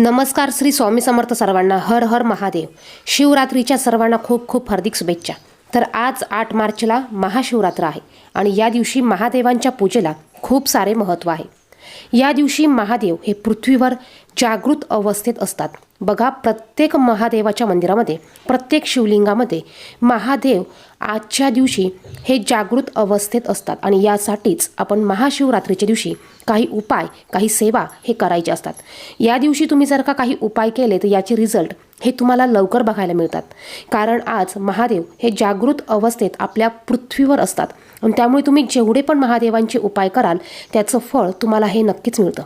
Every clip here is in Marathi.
नमस्कार श्री स्वामी समर्थ सर्वांना हर हर महादेव. शिवरात्रीच्या सर्वांना खूप खूप हार्दिक शुभेच्छा. तर आज आठ मार्चला महाशिवरात्र आहे आणि या दिवशी महादेवांच्या पूजेला खूप सारे महत्त्व आहे. या दिवशी महादेव हे पृथ्वीवर जागृत अवस्थेत असतात. बघा प्रत्येक महादेवाच्या मंदिरामध्ये प्रत्येक शिवलिंगामध्ये महादेव आजच्या दिवशी हे जागृत अवस्थेत असतात आणि यासाठीच आपण महाशिवरात्रीच्या दिवशी काही उपाय काही सेवा हे करायचे असतात. या दिवशी तुम्ही जर का काही उपाय केले तर याचे रिझल्ट हे तुम्हाला लवकर बघायला मिळतात. कारण आज महादेव हे जागृत अवस्थेत आपल्या पृथ्वीवर असतात आणि त्यामुळे तुम्ही जेवढे पण महादेवांचे उपाय कराल त्याचं फळ तुम्हाला हे नक्कीच मिळतं.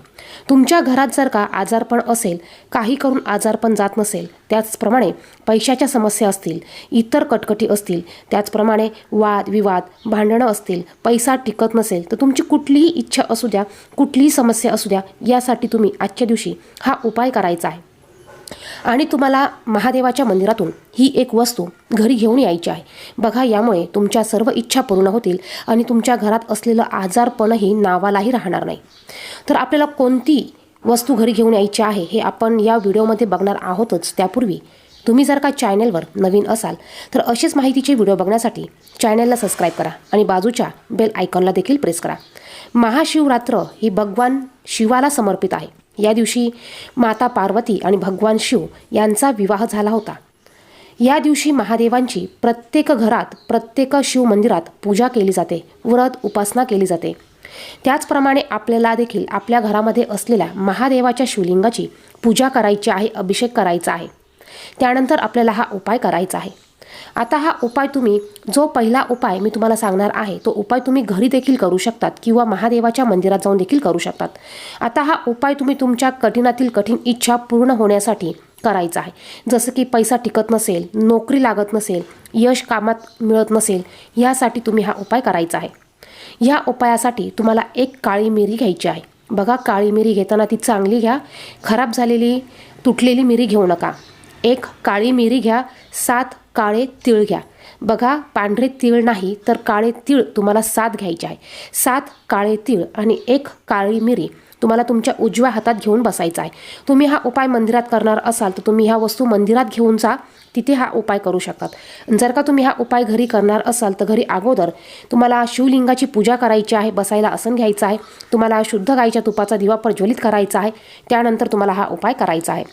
तुमच्या घरात जर का आजारपण असेल काही करून आज आजारपण जात नसेल. त्याचप्रमाणे पैशाच्या समस्या असतील इतर कटकटी असतील त्याचप्रमाणे वाद विवाद भांडणं असतील पैसा टिकत नसेल तर तुमची कुठलीही इच्छा असू द्या कुठलीही समस्या असू द्या यासाठी तुम्ही आजच्या दिवशी हा उपाय करायचा आहे. आणि तुम्हाला महादेवाच्या मंदिरातून ही एक वस्तू घरी घेऊन यायची आहे. बघा यामुळे तुमच्या सर्व इच्छा पूर्ण होतील आणि तुमच्या घरात असलेलं आजारपणही नावालाही राहणार नाही. तर आपल्याला कोणती वस्तू घरी घेऊन यायची आहे हे आपण या व्हिडिओमध्ये बघणार आहोतच. त्यापूर्वी तुम्ही जर का चॅनेलवर नवीन असाल तर असेच माहितीचे व्हिडिओ बघण्यासाठी चॅनेलला सबस्क्राईब करा आणि बाजूच्या बेल आयकॉनला देखील प्रेस करा. महाशिवरात्र ही भगवान शिवाला समर्पित आहे. या दिवशी माता पार्वती आणि भगवान शिव यांचा विवाह झाला होता. या दिवशी महादेवांची प्रत्येक घरात प्रत्येक शिव मंदिरात पूजा केली जाते. व्रत उपासना केली जाते. त्याचप्रमाणे आपल्याला देखील आपल्या घरामध्ये असलेल्या महादेवाच्या शिवलिंगाची पूजा करायची आहे अभिषेक करायचा आहे. त्यानंतर आपल्याला हा उपाय करायचा आहे. आता हा उपाय तुम्ही जो पहिला उपाय मी तुम्हाला सांगणार आहे तो उपाय तुम्ही घरी देखील करू शकतात किंवा महादेवाच्या मंदिरात जाऊन देखील करू शकतात. आता हा उपाय तुम्ही तुमच्या कठीणातील कठीण इच्छा पूर्ण होण्यासाठी करायचा आहे. जसं की पैसा टिकत नसेल नोकरी लागत नसेल यश कामात मिळत नसेल यासाठी तुम्ही हा उपाय करायचा आहे. ह्या उपायासाठी तुम्हाला एक काळी मिरी घ्यायची आहे. बघा काळी मिरी घेताना ती चांगली घ्या. खराब झालेली तुटलेली मिरी घेऊ नका. एक काळी मिरी घ्या. सात काळे तीळ घ्या. बघा पांढरे तीळ नाही तर काळे तीळ तुम्हाला सात घ्यायचे आहे. सात काळे तीळ आणि एक काळी मिरी. तुम्हाला तुमच्या उजव्या हातात घेऊन बसायचा आहे. तुम्ही हा उपाय मंदिरात करणार असाल तर तुम्ही ह्या वस्तू मंदिरात घेऊन जा. तिथे हा उपाय करू शकतात. जर का तुम्ही हा उपाय घरी करणार असाल तर घरी अगोदर तुम्हाला शिवलिंगाची पूजा करायची आहे बसायला आसन घ्यायचं आहे. तुम्हाला शुद्ध गाईच्या तुपाचा दिवा प्रज्वलित करायचा आहे. त्यानंतर तुम्हाला हा उपाय करायचा आहे.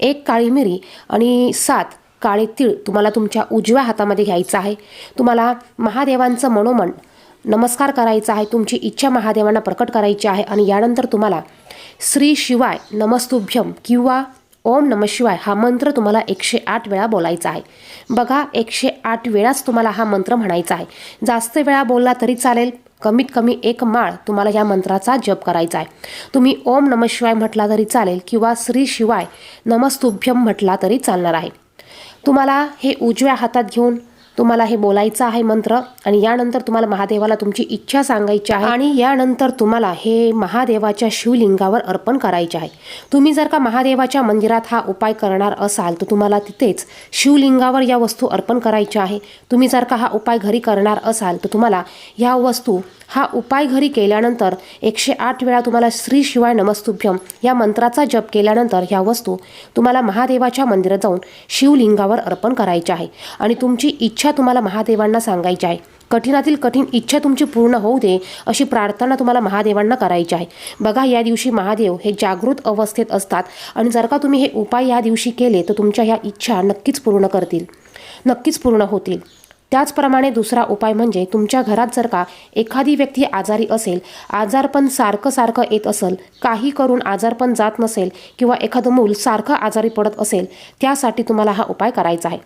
एक काळी मिरी आणि सात काळे तीळ तुम्हाला तुमच्या उजव्या हातामध्ये घ्यायचं आहे. तुम्हाला महादेवांचं मनोमन नमस्कार करायचा आहे तुमची इच्छा महादेवांना प्रकट करायची आहे आणि यानंतर तुम्हाला श्री शिवाय नमस्तुभ्यम किंवा ओम नम शिवाय हा मंत्र तुम्हाला एकशे आठ वेळा बोलायचा आहे. बघा एकशे आठ वेळाच तुम्हाला हा मंत्र म्हणायचा आहे. जास्त वेळा बोलला तरी चालेल कमीत कमी एक माळ तुम्हाला या मंत्राचा जप करायचा आहे. तुम्ही ओम नम शिवाय म्हटला तरी चालेल किंवा श्री शिवाय नमस्तुभ्यम म्हटला तरी चालणार आहे. तुम्हाला हे उजव्या हातात घेऊन तुम्हाला हे बोलायचं आहे मंत्र आणि यानंतर तुम्हाला महादेवाला तुमची इच्छा सांगायची आहे आणि यानंतर तुम्हाला हे महादेवाच्या शिवलिंगावर अर्पण करायचे आहे. तुम्ही जर का महादेवाच्या मंदिरात हा उपाय करणार असाल तर तुम्हाला तिथेच शिवलिंगावर या वस्तू अर्पण करायच्या आहे. तुम्ही जर का हा उपाय घरी करणार असाल तर तुम्हाला ह्या वस्तू हा उपाय घरी केल्यानंतर एकशे आठ वेळा तुम्हाला श्री शिवाय नमस्तुभ्यम या मंत्राचा जप केल्यानंतर ह्या वस्तू तुम्हाला महादेवाच्या मंदिरात जाऊन शिवलिंगावर अर्पण करायच्या आहे. आणि तुमची इच्छा तुम्हाला महादेवांना सांगायची आहे. कठीणातील कठीण इच्छा तुमची पूर्ण होऊ दे अशी प्रार्थना तुम्हाला महादेवांना करायची आहे. बघा या दिवशी महादेव हे जागृत अवस्थेत असतात आणि जर का तुम्ही हे उपाय या दिवशी केले तर तुमच्या ह्या इच्छा नक्कीच पूर्ण करतील. नक्कीच पूर्ण होतील. त्याचप्रमाणे दुसरा उपाय म्हणजे तुमच्या घरात जर का एखादी व्यक्ती आजारी असेल आजारपण सारखं सारखं येत असेल काही करून आजारपण जात नसेल किंवा एखादं मूल सारखं आजारी पडत असेल त्यासाठी तुम्हाला हा उपाय करायचा आहे.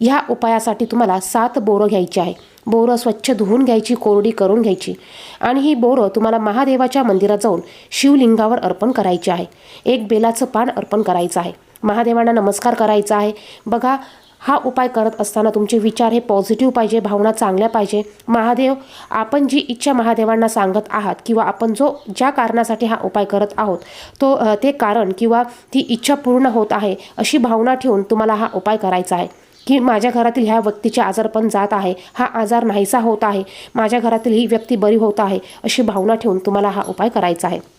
ह्या उपायासाठी तुम्हाला सात बोरं घ्यायची आहे. बोरं स्वच्छ धुवून घ्यायची कोरडी करून घ्यायची. आणि ही बोरं तुम्हाला महादेवाच्या मंदिरात जाऊन शिवलिंगावर अर्पण करायची आहे. एक बेलाचं पान अर्पण करायचं आहे. महादेवांना नमस्कार करायचा आहे. बघा हा उपाय करत असताना तुमचे विचार हे पॉझिटिव्ह पाहिजे भावना चांगल्या पाहिजे. महादेव आपण जी इच्छा महादेवांना सांगत आहात किंवा आपण जो ज्या कारणासाठी हा उपाय करत आहोत तो ते कारण किंवा ती इच्छा पूर्ण होत आहे अशी भावना ठेवून तुम्हाला हा उपाय करायचा आहे. की माझ्या घरातील ह्या व्यक्तीचे आजारपण जात आहे. हा आजार नाहीसा होत आहे. माझ्या घरातील ही व्यक्ती बरी होत आहे अशी भावना ठेवून तुम्हाला हा उपाय करायचा आहे.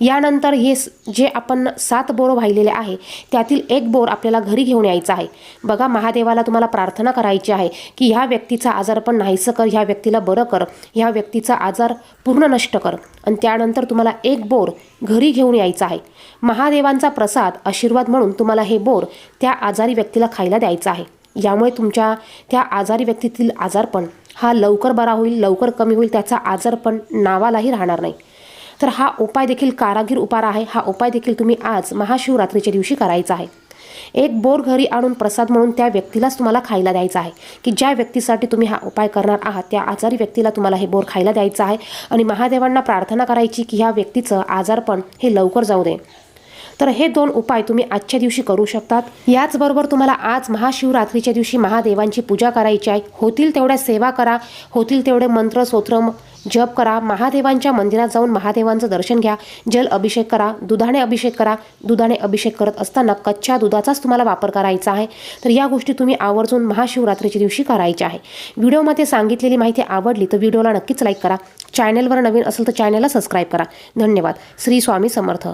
यानंतर हे जे आपण सात बोर वाहिलेले आहे त्यातील एक बोर आपल्याला घरी घेऊन यायचा आहे. बघा महादेवाला तुम्हाला प्रार्थना करायची आहे की ह्या व्यक्तीचा आजार पण नाहीसं कर ह्या व्यक्तीला बरं कर ह्या व्यक्तीचा आजार पूर्ण नष्ट कर. आणि त्यानंतर तुम्हाला एक बोर घरी घेऊन यायचा आहे. महादेवांचा प्रसाद आशीर्वाद म्हणून तुम्हाला हे बोर त्या आजारी व्यक्तीला खायला द्यायचं आहे. यामुळे तुमच्या त्या आजारी व्यक्तीतील आजारपण हा लवकर बरा होईल लवकर कमी होईल त्याचा आजारपण नावालाही राहणार नाही. तर हा उपाय देखील कारागीर उपार आहे. हा उपाय देखील तुम्ही आज महाशिवरात्रीच्या दिवशी करायचा आहे. एक बोर घरी आणून प्रसाद म्हणून त्या व्यक्तीलाच तुम्हाला खायला द्यायचा आहे. की ज्या व्यक्तीसाठी तुम्ही हा उपाय करणार आहात त्या आजारी व्यक्तीला तुम्हाला हे बोर खायला द्यायचं आहे. आणि महादेवांना प्रार्थना करायची की ह्या व्यक्तीचं आजारपण हे लवकर जाऊ दे. तर हे दोन उपाय तुम्ही आजच्या दिवशी करू शकतात. याचबरोबर तुम्हाला आज महाशिवरात्रीच्या दिवशी महादेवांची पूजा करायची आहे. होतील तेवढ्या सेवा करा होतील तेवढे मंत्र स्तोत्र जप करा महादेवांच्या मंदिरात जाऊन महादेवांचं दर्शन घ्या जल अभिषेक करा दुधाने अभिषेक करा दुधाने अभिषेक करत असताना कच्च्या दुधाचाच तुम्हाला वापर करायचा आहे. तर या गोष्टी तुम्ही आवर्जून महाशिवरात्रीच्या दिवशी करायच्या आहे. व्हिडिओमध्ये सांगितलेली माहिती आवडली तर व्हिडिओला नक्कीच लाईक करा. चॅनलवर नवीन असेल तर चॅनलला सबस्क्राईब करा. धन्यवाद. श्री स्वामी समर्थ.